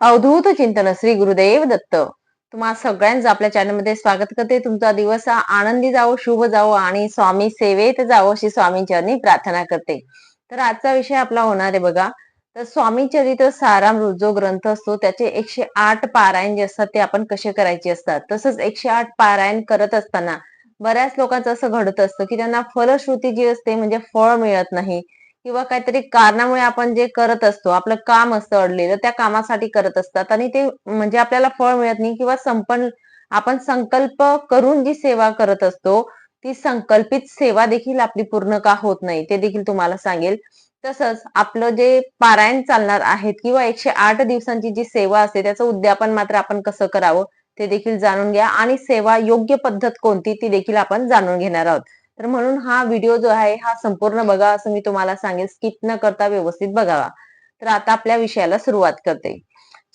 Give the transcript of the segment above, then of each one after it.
अवधूत चिंतन श्री गुरुदेव दत्त. तुम्हा सगळ्यांचं आपल्या चॅनलमध्ये स्वागत करते. तुमचा दिवस हा आनंदी जावो शुभ जावो आणि स्वामी सेवेत जावो अशी स्वामींचरणी प्रार्थना करते. तर आजचा विषय आपला होणार आहे बघा. तर स्वामी चरित्र सारामृत जो ग्रंथ असतो त्याचे एकशे आठ पारायण जे असतात ते आपण कसे करायचे असतात? तसंच एकशे आठ पारायण करत असताना बऱ्याच लोकांचं असं घडत असतं की त्यांना फलश्रुती जी असते म्हणजे फळ मिळत नाही. किंवा काहीतरी कारणामुळे आपण जे करत असतो आपलं काम असतं अडलेलं त्या कामासाठी करत असतात. आणि ते म्हणजे आपल्याला फळ मिळत नाही किंवा संपन्न आपण संकल्प करून जी सेवा करत असतो ती संकल्पित सेवा देखील आपली पूर्ण का होत नाही ते देखील तुम्हाला सांगेल. तसंच आपलं जे पारायण चालणार आहेत किंवा एकशे आठ दिवसांची जी सेवा असते त्याचं उद्यापन मात्र आपण कसं करावं ते देखील जाणून घ्या. आणि सेवा योग्य पद्धत कोणती ती देखील आपण जाणून घेणार आहोत. तर म्हणून हा व्हिडिओ जो आहे हा संपूर्ण बघा असं मी तुम्हाला सांगेल. स्किप न करता व्यवस्थित बघावा. तर आता आपल्या विषयाला सुरुवात करते.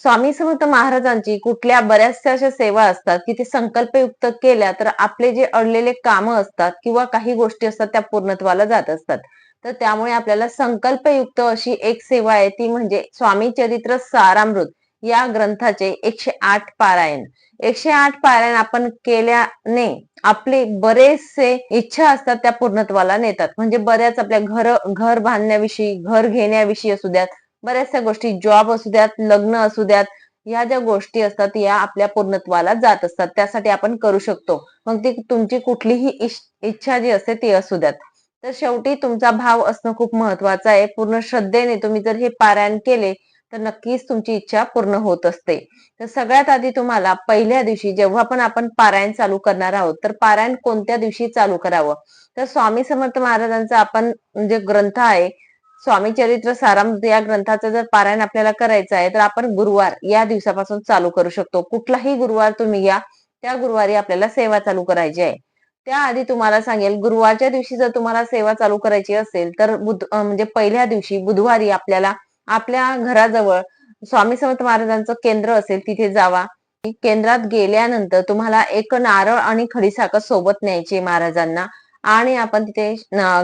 स्वामी समर्थ महाराजांची कुठल्या बऱ्याचशा अशा सेवा असतात की ते संकल्पयुक्त केल्या तर आपले जे अडलेले काम असतात किंवा काही गोष्टी असतात त्या पूर्णत्वाला जात असतात. तर त्यामुळे आपल्याला संकल्पयुक्त अशी एक सेवा आहे ती म्हणजे स्वामी चरित्र सारामृत. या ग्रंथाचे एकशे आठ पारायण. एकशे आठ पारायण आपण केल्याने आपले बरेचसे इच्छा असतात त्या पूर्णत्वाला नेतात. म्हणजे बऱ्याच आपल्या घर घर बांधण्याविषयी घर घेण्याविषयी असू द्यात बऱ्याचशा गोष्टी जॉब असू द्यात लग्न असू द्यात या ज्या गोष्टी असतात या आपल्या पूर्णत्वाला जात असतात. त्यासाठी आपण करू शकतो. मग ती तुमची कुठलीही इच्छा जी असते ती असू द्यात. तर शेवटी तुमचा भाव असणं खूप महत्वाचं आहे. पूर्ण श्रद्धेने तुम्ही जर हे पारायण केले तर नक्कीच तुमची इच्छा पूर्ण होत असते. तर सगळ्यात आधी तुम्हाला पहिल्या दिवशी जेव्हा पण आपण पारायण चालू करणार आहोत तर पारायण कोणत्या दिवशी चालू करावं? तर स्वामी समर्थ महाराजांचा आपण जे ग्रंथ आहे स्वामी चरित्र साराम या ग्रंथाचं जर पारायण आपल्याला करायचं आहे तर आपण गुरुवार या दिवसापासून चालू करू शकतो. कुठलाही गुरुवार तुम्ही घ्या त्या गुरुवारी आपल्याला सेवा चालू करायची आहे. त्याआधी तुम्हाला सांगेल गुरुवारच्या दिवशी जर तुम्हाला सेवा चालू करायची असेल तर बुध म्हणजे पहिल्या दिवशी बुधवारी आपल्याला आपल्या घराजवळ स्वामी समर्थ महाराजांचं केंद्र असेल तिथे जावा. केंद्रात गेल्यानंतर तुम्हाला एक नारळ आणि खडीसाखर सोबत न्यायची महाराजांना. आणि आपण तिथे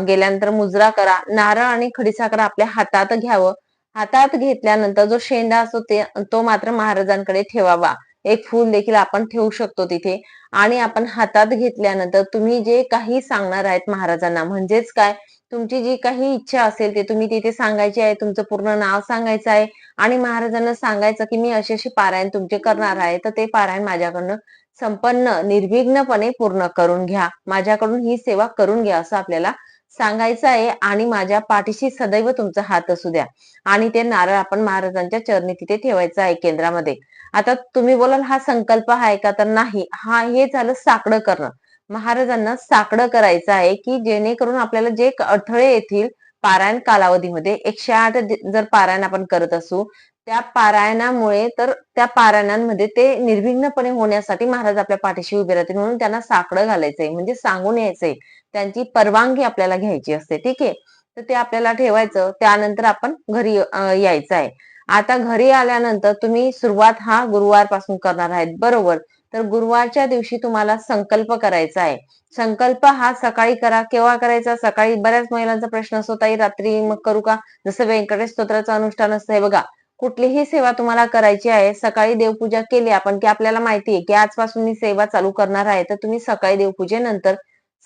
गेल्यानंतर मुजरा करा. नारळ आणि खडीसाखर आपल्या हातात घ्यावं. हातात घेतल्यानंतर जो शेंडा असतो ते तो मात्र महाराजांकडे ठेवावा. एक फूल देखील आपण ठेवू शकतो तिथे. आणि आपण हातात घेतल्यानंतर तुम्ही जे काही सांगणार आहेत महाराजांना म्हणजेच काय? तुमची जी काही इच्छा असेल ते तुम्ही तिथे सांगायची आहे तुमचं पूर्ण नाव सांगायचं आहे आणि महाराजांना सांगायचं की मी असे असे पारायण तुमचे करणार आहे तर ते पारायण माझ्याकडनं संपन्न निर्विघ्नपणे पूर्ण करून घ्या. माझ्याकडून ही सेवा करून घ्या असं आपल्याला सांगायचं आहे आणि माझ्या पाठीशी सदैव तुमचा हात असू द्या. आणि ते नारळ आपण महाराजांच्या चरणी तिथे ठेवायचं आहे केंद्रामध्ये. आता तुम्ही बोलाल हा संकल्प आहे का? तर नाही. हा हे झालं साकडं करणं. महाराजांना साकडं करायचं आहे की जेणेकरून आपल्याला जे अडथळे येतील पारायण कालावधीमध्ये एकशे आठ जर पारायण आपण करत असू त्या पारायणामुळे तर त्या पारायणांमध्ये ते निर्विघ्नपणे होण्यासाठी महाराज आपल्या पाठीशी उभे राहतील. म्हणून त्यांना साकडं घालायचंय म्हणजे सांगून यायचंय. त्यांची परवानगी आपल्याला घ्यायची असते ठीक आहे? तर ते आपल्याला ठेवायचं. त्यानंतर आपण घरी यायचं आहे आता घरी आल्यानंतर तुम्ही सुरुवात हा गुरुवारपासून करणार आहेत बरोबर? तर गुरुवारच्या दिवशी तुम्हाला संकल्प करायचा आहे. संकल्प हा सकाळी करा केव्हा करायचा? सकाळी बऱ्याच महिलांचा प्रश्न असतो ताई रात्री मग करू का? जसं व्यंकटेश स्तोत्राचं अनुष्ठान असतं हे बघा. कुठलीही सेवा तुम्हाला करायची आहे सकाळी देवपूजा केली आपण की आपल्याला माहिती आहे की आजपासून मी सेवा चालू करणार आहे तर तुम्ही सकाळी देवपूजेनंतर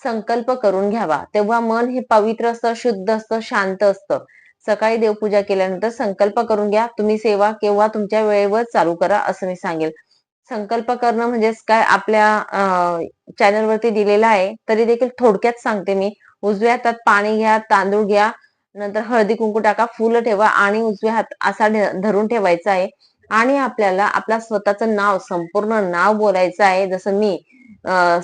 संकल्प करून घ्यावा. तेव्हा मन हे पवित्र असतं शुद्ध असतं शांत असतं. सकाळी देवपूजा केल्यानंतर संकल्प करून घ्या तुम्ही सेवा केव्हा तुमच्या वेळेवर चालू करा असं मी सांगेल. संकल्प करणं म्हणजेच काय आपल्या चॅनलवरती दिलेला आहे तरी देखील थोडक्यात सांगते मी. उजव्या हातात पाणी घ्या तांदूळ घ्या नंतर हळदी कुंकू टाका फुलं ठेवा आणि उजव्या हात असा धरून ठेवायचा आहे. आणि आपल्याला आपला स्वतःचं नाव संपूर्ण नाव बोलायचं आहे. जसं मी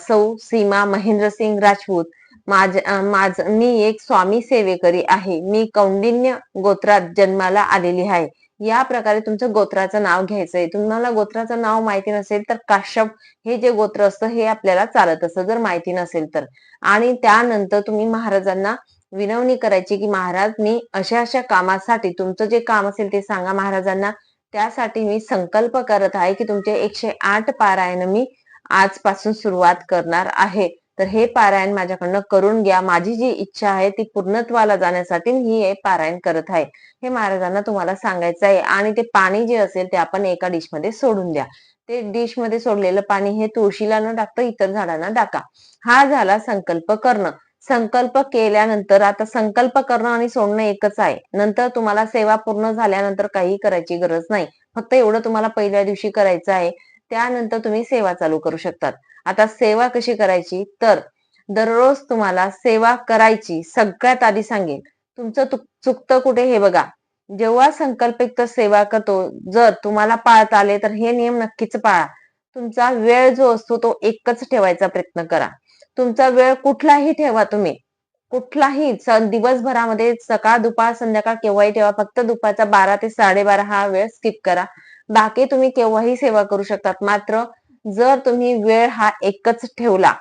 सौ सीमा महेंद्रसिंग राजपूत माझ माझ मी एक स्वामी सेवेकरी आहे. मी कौंडिन्य गोत्रात जन्माला आलेली आहे. या प्रकारे तुमचं गोत्राचं नाव घ्यायचंय तुम्हाला गोत्राचं नाव माहिती नसेल तर काश्यप हे जे गोत्र असतं हे आपल्याला चालत असतं जर माहिती नसेल तर. आणि त्यानंतर तुम्ही महाराजांना विनवणी करायची की महाराज मी अशा अशा कामासाठी तुमचं जे काम असेल ते सांगा महाराजांना. त्यासाठी मी संकल्प करत आहे की तुमचे एकशे आठ पारायण मी आजपासून सुरुवात करणार आहे. तर हे पारायण माझ्याकडनं करून घ्या. माझी जी इच्छा आहे ती पूर्णत्वाला जाण्यासाठी मी हे पारायण करत आहे. हे महाराजांना तुम्हाला सांगायचं आहे. आणि ते पाणी जे असेल ते आपण एका डिशमध्ये सोडून द्या. ते डिशमध्ये सोडलेलं पाणी हे तुळशीला न टाकता इतर झाडांना टाका. हा झाला संकल्प करणं. संकल्प केल्यानंतर आता संकल्प करणं आणि सोडणं एकच आहे. नंतर तुम्हाला सेवा पूर्ण झाल्यानंतर काही करायची गरज नाही. फक्त एवढं तुम्हाला पहिल्या दिवशी करायचं आहे. त्यानंतर तुम्ही सेवा चालू करू शकतात. आता सेवा कशी करायची? तर दररोज तुम्हाला सेवा करायची सगळ्यात आधी सांगेन. तुमचं चुकतं कुठे हे बघा. जेव्हा संकल्पित सेवा करतो जर तुम्हाला पाळता आले तर हे नियम नक्कीच पाळा. तुमचा वेळ जो असतो तो एकच ठेवायचा प्रयत्न करा. तुमचा वेळ कुठलाही ठेवा तुम्ही. कुठलाही दिवसभरामध्ये सकाळ दुपार संध्याकाळ केव्हाही ठेवा. फक्त दुपारचा बारा ते साडेबारा हा वेळ स्किप करा. बाकी तुम्ही केव्हाही सेवा करू शकतात. मात्र जर तुम्ही वेळ हा एकच ठेवला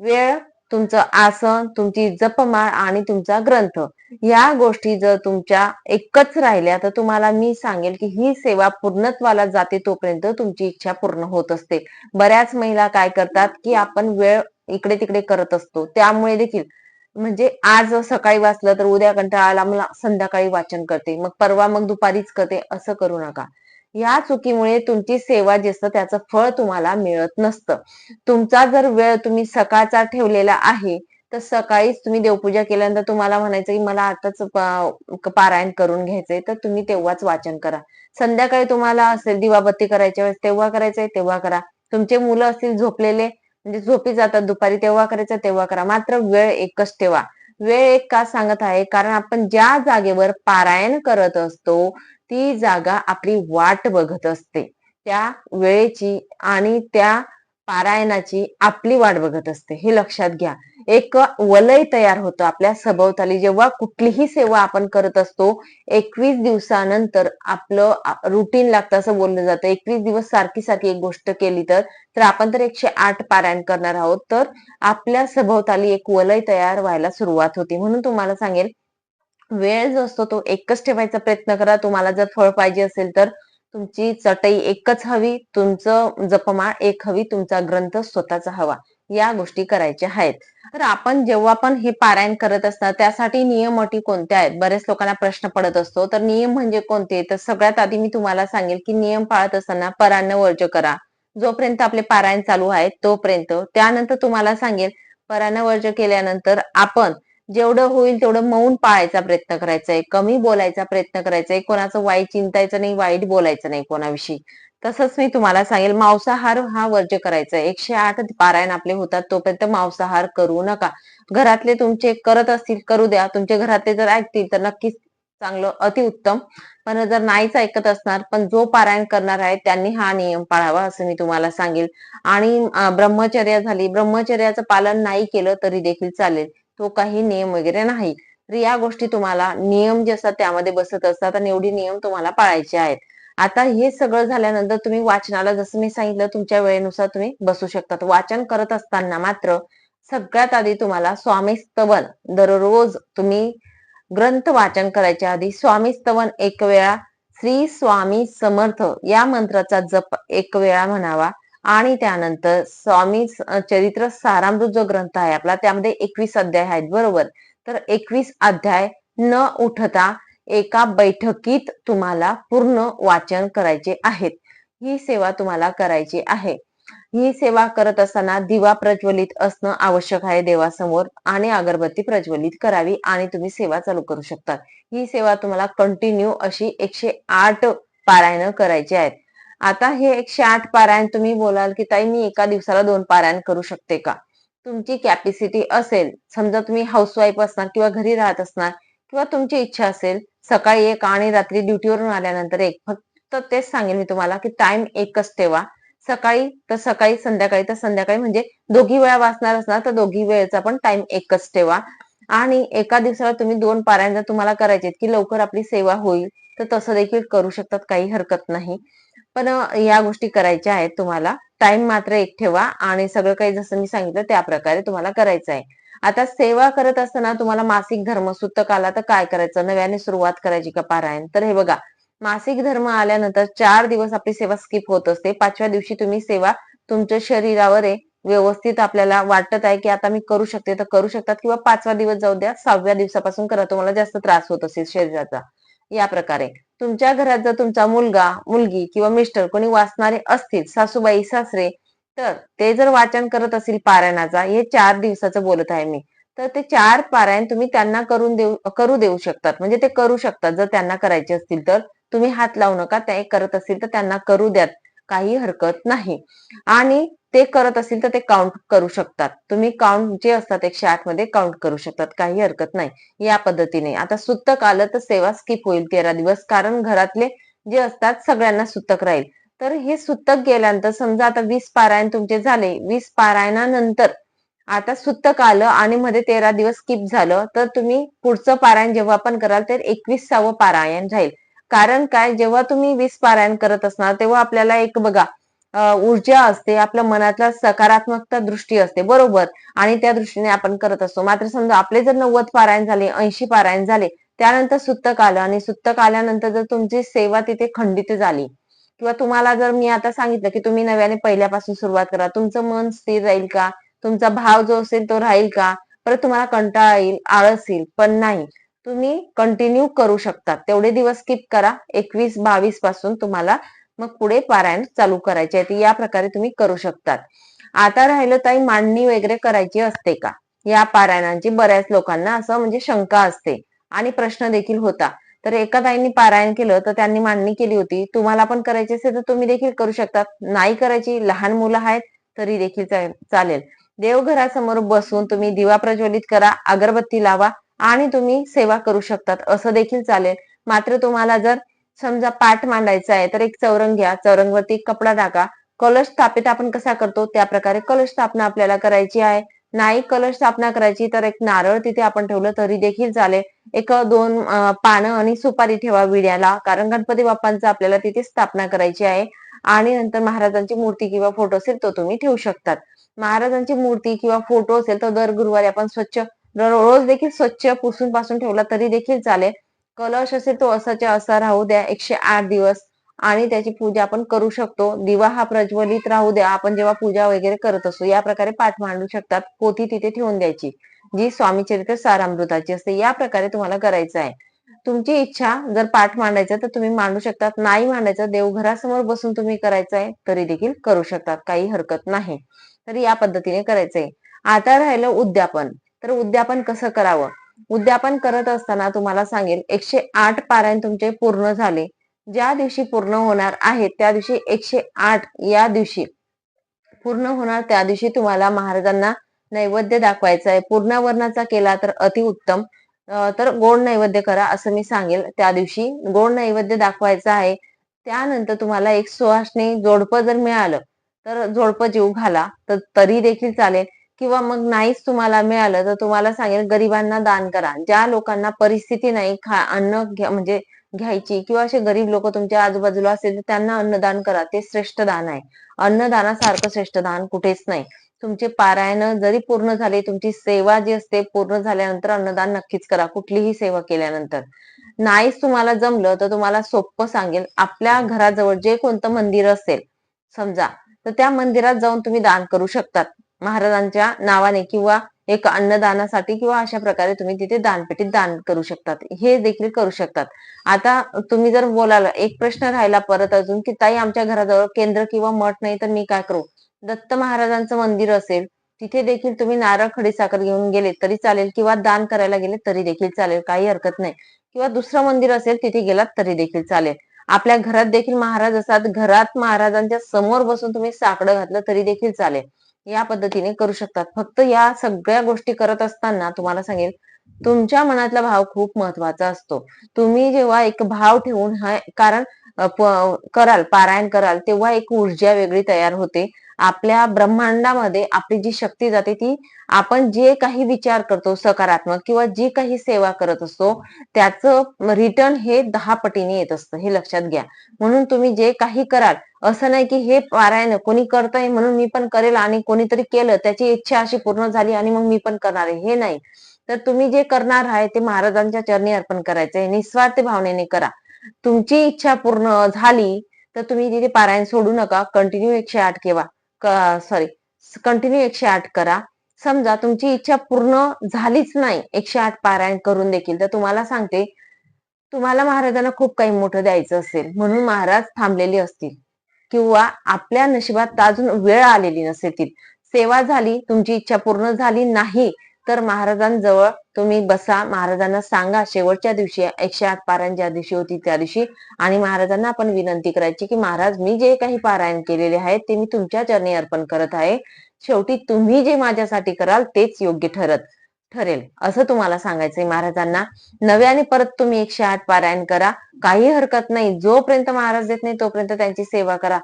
वेळ तुमचं आसन तुमची जपमाळ आणि तुमचा ग्रंथ या गोष्टी जर तुमच्या एकच राहिल्या तर तुम्हाला मी सांगेल की ही सेवा पूर्णत्वाला जाते तोपर्यंत तुमची इच्छा पूर्ण होत असते. बऱ्याच महिला काय करतात की आपण वेळ इकडे तिकडे करत असतो. त्यामुळे देखील म्हणजे आज सकाळी वाचलं तर उद्या कंटाळा आला मला संध्याकाळी वाचन करते मग परवा मग दुपारीच करते असं करू नका. या चुकीमुळे तुमची सेवा जे असतं त्याचं फळ तुम्हाला मिळत नसतं. तुमचा जर वेळ तुम्ही सकाळचा ठेवलेला आहे तर सकाळीच तुम्ही देवपूजा केल्यानंतर तुम्हाला म्हणायचं की मला आताच पारायण करून घ्यायचंय तर तुम्ही तेव्हाच वाचन करा. संध्याकाळी तुम्हाला असेल दिवाबत्ती करायच्या वेळेस तेव्हा करायचंय तेव्हा करा. तुमचे मुलं असतील झोपलेले म्हणजे झोपी जातात दुपारी तेव्हा करायचं तेव्हा करा. मात्र वेळ एकच ठेवा. वेळ एक का सांगत आहे? कारण आपण ज्या जागेवर पारायण करत असतो ती जागा आपली वाट बघत असते. त्या वेळेची आणि त्या पारायणाची आपली वाट बघत असते. हे लक्षात घ्या. एक वलय तयार होतं आपल्या सभोवताली. जेव्हा कुठलीही सेवा आपण करत असतो एकवीस दिवसानंतर आपलं रुटीन लागतं असं बोललं जातं. एकवीस दिवस सारखी सारखी एक गोष्ट केली तर तर आपण तर एकशे आठ पारायण करणार आहोत. तर आपल्या सभोवताली एक वलय तयार व्हायला सुरुवात होती. म्हणून तुम्हाला सांगेल वेळ जो असतो तो एकच ठेवायचा प्रयत्न करा. तुम्हाला जर फळ पाहिजे असेल तर तुमची चटई एकच हवी तुमचं जपमा एक हवी तुमचा ग्रंथ स्वतःचा हवा. या गोष्टी करायच्या आहेत. तर आपण जेव्हा पण हे पारायण करत असतात त्यासाठी नियम अटी कोणत्या आहेत? बरेच लोकांना प्रश्न पडत असतो. तर नियम म्हणजे कोणते? तर सगळ्यात आधी मी तुम्हाला सांगेल की नियम पाळत असताना परान्न वर्ज करा. जोपर्यंत आपले पारायण चालू आहे तोपर्यंत. त्यानंतर तुम्हाला सांगेल परान्न वर्ज केल्यानंतर आपण जेवढं होईल तेवढं मौन पाळायचा प्रयत्न करायचा आहे. कमी बोलायचा प्रयत्न करायचा आहे. कोणाचं वाईट चिंतायचं नाही वाईट बोलायचं नाही कोणाविषयी. तसंच मी तुम्हाला सांगेल मांसाहार हा वर्ज करायचा आहे. एकशे आठ पारायण आपले होतात तोपर्यंत मांसाहार करू नका. घरातले तुमचे करत असतील करू द्या. तुमच्या घरातले जर ऐकतील तर नक्कीच चांगलं अतिउत्तम पण जर नाहीच ऐकत असणार पण जो पारायण करणार आहे त्यांनी हा नियम पाळावा असं मी तुम्हाला सांगेल. आणि ब्रह्मचर्या झाली. ब्रह्मचर्याचं पालन नाही केलं तरी देखील चालेल. तो काही नियम वगैरे नाही. तर या गोष्टी तुम्हाला नियम जे असतात त्यामध्ये बसत असतात आणि एवढी नियम तुम्हाला पाळायचे आहेत. आता हे सगळं झाल्यानंतर तुम्ही वाचनाला जसं मी सांगितलं तुमच्या वेळेनुसार तुम्ही बसू शकतात वाचन करत असताना मात्र सगळ्यात आधी तुम्हाला स्वामी स्तवन दररोज तुम्ही ग्रंथ वाचन करायच्या आधी स्वामी स्तवन एक वेळा श्री स्वामी समर्थ या मंत्राचा जप एक वेळा म्हणावा. आणि त्यानंतर स्वामी चरित्र सारामृत जो ग्रंथ आहे आपला त्यामध्ये एकवीस अध्याय आहेत बरोबर? तर एकवीस अध्याय न उठता एका बैठकीत तुम्हाला पूर्ण वाचन करायचे आहेत. ही सेवा तुम्हाला करायची आहे. ही सेवा करत असताना दिवा प्रज्वलित असणं आवश्यक आहे देवासमोर आणि अगरबत्ती प्रज्वलित करावी आणि तुम्ही सेवा चालू करू शकता. ही सेवा तुम्हाला कंटिन्यू अशी एकशे आठ पारायण करायची आहेत. आता हे एकशे आठ पारायण तुम्ही बोलाल की ताई मी एका दिवसाला दोन पारायण करू शकते का? तुमची कॅपॅसिटी असेल समजा तुम्ही हाऊसवाईफ असणार किंवा घरी राहत असणार किंवा तुमची इच्छा असेल सकाळी एक आणि रात्री ड्युटीवरून आल्यानंतर एक. फक्त तेच सांगेन मी तुम्हाला की टाइम एकच ठेवा. सकाळी तर सकाळी संध्याकाळी तर संध्याकाळी म्हणजे दोघी वेळा वाचणार असणार तर दोघी वेळेचा पण टाइम एकच ठेवा. आणि एका दिवसाला तुम्ही दोन पारायण जर तुम्हाला करायचे की लवकर आपली सेवा होईल तर तसं देखील करू शकतात काही हरकत नाही. पण या गोष्टी करायच्या आहेत तुम्हाला. टाइम मात्र एक ठेवा आणि सगळं काही जसं मी सांगितलं त्या प्रकारे तुम्हाला करायचं आहे. आता सेवा करत असताना तुम्हाला मासिक धर्म सुतक आला तर काय करायचं? नव्याने सुरुवात करायची का पारायण? तर हे बघा मासिक धर्म आल्यानंतर चार दिवस आपली सेवा स्किप होत असते. पाचव्या दिवशी तुम्ही सेवा तुमच्या शरीरावर आहे. व्यवस्थित आपल्याला वाटत आहे की आता मी करू शकते तर करू शकतात किंवा पाचवा दिवस जाऊ द्या सहाव्या दिवसापासून करा तुम्हाला जास्त त्रास होत असेल शरीराचा. या प्रकारे. तुमच्या घरात जर तुमचा मुलगा मुलगी किंवा मिस्टर कोणी वाचणारे असतील सासूबाई सासरे तर ते जर वाचन करत असतील पारायणाचा हे चार दिवसाचं बोलत आहे मी. तर ते चार पारायण तुम्ही त्यांना करून देऊ करू देऊ शकतात. म्हणजे ते करू शकतात. जर त्यांना करायचे असतील तर तुम्ही हात लावू नका. ते करत असतील तर त्यांना करू द्यात. काही हरकत नाही. आणि ते करत असतील तर ते काउंट करू शकतात. तुम्ही काउंट जे असतात एकशे आठमध्ये काउंट करू शकतात. काही हरकत नाही. या पद्धतीने. आता सुत्तक आलं तर सेवा स्किप होईल तेरा दिवस. कारण घरातले जे असतात सगळ्यांना सुतक राहील. तर हे सुत्तक गेल्यानंतर समजा आता वीस पारायण तुमचे झाले. वीस पारायणानंतर आता सुतक आलं आणि मध्ये तेरा दिवस स्किप झालं तर तुम्ही पुढचं पारायण जेव्हा पण कराल तर एकवीसावं पारायण राहील. कारण काय? जेव्हा तुम्ही वीस पारायण करत असणार तेव्हा आपल्याला एक बघा ऊर्जा असते आपल्या मनातला सकारात्मकता दृष्टी असते बरोबर? आणि त्या दृष्टीने आपण करत असतो. मात्र समजा आपले जर नव्वद पारायण झाले ऐंशी पारायण झाले त्यानंतर सुत्तक आलं आणि सुत्तक आल्यानंतर जर तुमची सेवा तिथे खंडित झाली किंवा तुम्हाला जर मी आता सांगितलं की तुम्ही नव्याने पहिल्यापासून सुरुवात करा तुमचं मन स्थिर राहील का? तुमचा भाव जो असेल तो राहील का? परत तुम्हाला कंटाळा येईल आळस येईल पण नाही. तुम्ही कंटिन्यू करू शकता. तेवढे दिवस स्किप करा. एकवीस बावीसपासून तुम्हाला मग पुढे पारायण चालू करायचे आहे. या प्रकारे तुम्ही करू शकतात. आता राहिलं ताई मांडणी वगैरे करायची असते का? या पारायणांची बऱ्याच लोकांना असं म्हणजे शंका असते. आणि प्रश्न देखील होता. तर एका ताईंनी पारायण केलं तर त्यांनी मांडणी केली होती. तुम्हाला पण करायची असेल तर तुम्ही देखील करू शकतात नाही करायची लहान मुलं आहेत तरी देखील चालेल. देवघरासमोर बसून तुम्ही दिवा प्रज्वलित करा अगरबत्ती लावा आणि तुम्ही सेवा करू शकतात. असं देखील चालेल. मात्र तुम्हाला जर समजा पाठ मांडायचा आहे तर एक चौरंग घ्या. चौरंगवरती कपडा टाका. कलश स्थापित आपण कसा करतो? त्या प्रकारे कलश स्थापना आपल्याला करायची आहे. नाही कलश स्थापना करायची तर एक नारळ तिथे आपण ठेवलं तरी देखील चालेल. एक दोन पानं आणि सुपारी ठेवा विड्याला कारण गणपती बाप्पांचा आपल्याला तिथे स्थापना करायची आहे. आणि नंतर महाराजांची मूर्ती किंवा फोटो असेल तो तुम्ही ठेवू शकतात. महाराजांची मूर्ती किंवा फोटो असेल तर दर गुरुवारी आपण स्वच्छ रोज देखील स्वच्छ पुसून पासून ठेवला तरी देखील चालेल. कलश असेल तो असाच्या असा राहू द्या एकशे आठ दिवस. आणि त्याची पूजा आपण करू शकतो. दिवा हा प्रज्वलित राहू द्या. आपण जेव्हा पूजा वगैरे करत असतो या प्रकारे पाठ मांडू शकतात. पोथी तिथे ठेवून द्यायची जी स्वामी चरित्र सारामृताची असते. या प्रकारे तुम्हाला करायचं आहे. तुमची इच्छा जर पाठ मांडायचा तर तुम्ही मांडू शकतात. नाही मांडायचं देवघरासमोर बसून तुम्ही करायचं आहे तरी देखील करू शकतात. काही हरकत नाही. तर या पद्धतीने करायचंय. आता राहिलं उद्यापन. तर उद्यापन कसं करावं? उद्यापन करत असताना तुम्हाला सांगेल एकशे आठ पारायण तुमचे पूर्ण झाले. ज्या दिवशी पूर्ण होणार आहेत त्या दिवशी एकशे आठ या दिवशी पूर्ण होणार त्या दिवशी तुम्हाला महाराजांना नैवेद्य दाखवायचा आहे. पूर्ण वर्णाचा केला तर अति उत्तम. तर गोड नैवेद्य करा असं मी सांगेल. त्या दिवशी गोड नैवेद्य दाखवायचा आहे. त्यानंतर तुम्हाला एक सुहासने जोडपं जर मिळालं तर जोडपं जीव घाला. तर तरी देखील चालेल. किंवा मग नाहीच तुम्हाला मिळालं तर तुम्हाला सांगेल गरिबांना दान करा. ज्या लोकांना परिस्थिती नाही खा अन्न म्हणजे घ्यायची किंवा असे गरीब लोक तुमच्या आजूबाजूला असेल तर त्यांना अन्नदान करा. ते श्रेष्ठ दान आहे. अन्नदानासारखं श्रेष्ठ दान कुठेच नाही. तुमचे पारायण जरी पूर्ण झाले तुमची सेवा जी असते पूर्ण झाल्यानंतर अन्नदान नक्कीच करा कुठलीही सेवा केल्यानंतर. नाहीच तुम्हाला जमलं तर तुम्हाला सोपं सांगेल आपल्या घराजवळ जे कोणतं मंदिर असेल समजा तर त्या मंदिरात जाऊन तुम्ही दान करू शकतात. महाराजांच्या नावाने किंवा एक अन्नदानासाठी किंवा अशा प्रकारे तुम्ही तिथे दानपेटीत दान करू शकतात. हे देखील करू शकतात. आता तुम्ही जर बोलाल एक प्रश्न राहिला परत अजून की ताई आमच्या घराजवळ केंद्र किंवा मठ नाही तर मी काय करू? दत्त महाराजांचं मंदिर असेल तिथे देखील तुम्ही नारळ खडी साखर घेऊन गेले तरी चालेल किंवा दान करायला गेले तरी देखील चालेल काही हरकत नाही. किंवा दुसरं मंदिर असेल तिथे गेलात तरी देखील चालेल. आपल्या घरात देखील महाराज असतात. घरात महाराजांच्या समोर बसून तुम्ही साकडं घातलं तरी देखील चालेल. या पद्धतीने करू शकतात. फक्त या सगळ्या गोष्टी करत असताना तुम्हाला सांगेल तुमच्या मनातला भाव खूप महत्त्वाचा असतो. तुम्ही जेव्हा एक भाव ठेवून हा कारण कराल पारायण कराल तेव्हा एक ऊर्जा वेगळी तयार होते. आपल्या ब्रह्मांडामध्ये आपली जी शक्ती जाते ती आपण जे काही विचार करतो सकारात्मक किंवा जी काही सेवा करत असतो त्याचं रिटर्न हे दहा पटीने येत असतं हे लक्षात घ्या. म्हणून तुम्ही जे काही कराल असं नाही की हे पारायण कोणी करतंय म्हणून मी पण करेल आणि कोणीतरी केलं त्याची इच्छा अशी पूर्ण झाली आणि मग मी पण करणार आहे. हे नाही. तर तुम्ही जे करणार आहे ते महाराजांच्या चरणी अर्पण करायचंय. निस्वार्थ भावनेने करा. तुमची इच्छा पूर्ण झाली तर तुम्ही तिथे पारायण सोडू नका. कंटिन्यू एकशे आठ केव्हा सॉरी कंटिन्यू एकशे आठ करा. समजा तुमची इच्छा पूर्ण झालीच नाही एकशे आठ पारायण करून देखील तर तुम्हाला सांगते तुम्हाला महाराजांना खूप काही मोठं द्यायचं असेल. म्हणून महाराज थांबलेले असतील. किंवा आपल्या नशिबात अजून वेळ आलेली नसेल ती सेवा झाली तुमची इच्छा पूर्ण झाली नाही तर महाराजांजवळ तुम्ही बसा. महाराजांना सांगा शेवटच्या दिवशी एकशे आठ पारायण ज्या दिवशी होती त्या दिवशी आणि महाराजांना आपण विनंती करायची की महाराज मी जे काही पारायण केलेले आहेत ते मी तुमच्या चरणी अर्पण करत आहे. शेवटी तुम्ही जे माझ्यासाठी कराल तेच योग्य ठरत. ठरेल. असं तुम्हाला सांगायचंय महाराजांना. नव्याने परत तुम्ही एकशे आठ पारायण करा. काही हरकत नाही. जोपर्यंत महाराज देत नाही तोपर्यंत त्यांची सेवा करा.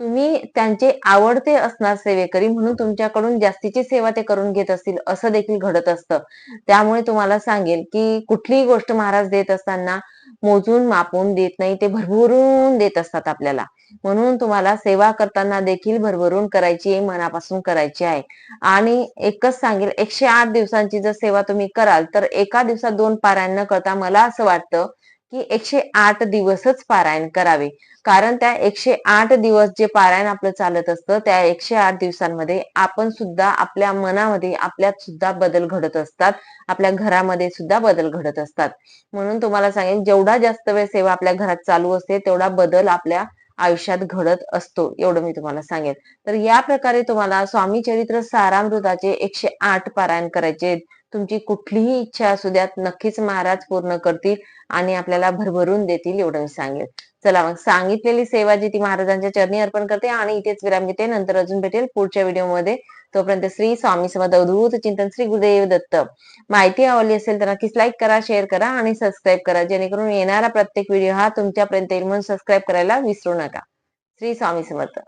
तुम्ही त्यांचे आवडते असणार सेवेकरी म्हणून तुमच्याकडून जास्तीची सेवा ते करून घेत असतील असं देखील घडत असतं. त्यामुळे तुम्हाला सांगेल की कुठलीही गोष्ट महाराज देत असताना मोजून मापून देत नाही ते भरभरून देत असतात आपल्याला. म्हणून तुम्हाला सेवा करताना देखील भरभरून करायची मनापासून करायची आहे. आणि एकच सांगेल एकशे आठ दिवसांची जर सेवा तुम्ही कराल तर एका दिवसात दोन पारायण न करता. मला असं वाटतं की एकशे आठ दिवसच पारायण करावे. कारण त्या एकशे आठ दिवस जे पारायण आपलं चालत असतं त्या एकशे आठ दिवसांमध्ये आपण सुद्धा आपल्या मनामध्ये आपल्यात सुद्धा बदल घडत असतात. आपल्या घरामध्ये सुद्धा बदल घडत असतात. म्हणून तुम्हाला सांगेन जेवढा जास्त वेळ सेवा आपल्या घरात चालू असते तेवढा बदल आपल्या आयुष्यात घडत असतो एवढं मी तुम्हाला सांगेन. तर या प्रकारे तुम्हाला स्वामी चरित्र सारामृताचे एकशे आठ पारायण करायचे तुमची कुठलीही इच्छा असू द्यात नक्कीच महाराज पूर्ण करतील आणि आपल्याला भरभरून देतील एवढं मी सांगेल. चला मग सांगितलेली सेवा जी ती महाराजांच्या चरणी अर्पण करते आणि इथेच विराम घेते. नंतर अजून भेटेल पुढच्या व्हिडिओमध्ये. तोपर्यंत श्री स्वामी समर्थ अवधूत चिंतन श्री गुरुदेव दत्त. माहिती आवडली असेल तर नक्कीच लाईक करा शेअर करा आणि सबस्क्राईब करा. जेणेकरून येणारा प्रत्येक व्हिडिओ हा तुमच्यापर्यंत येईल म्हणून सबस्क्राईब करायला विसरू नका. श्री स्वामी समर्थ.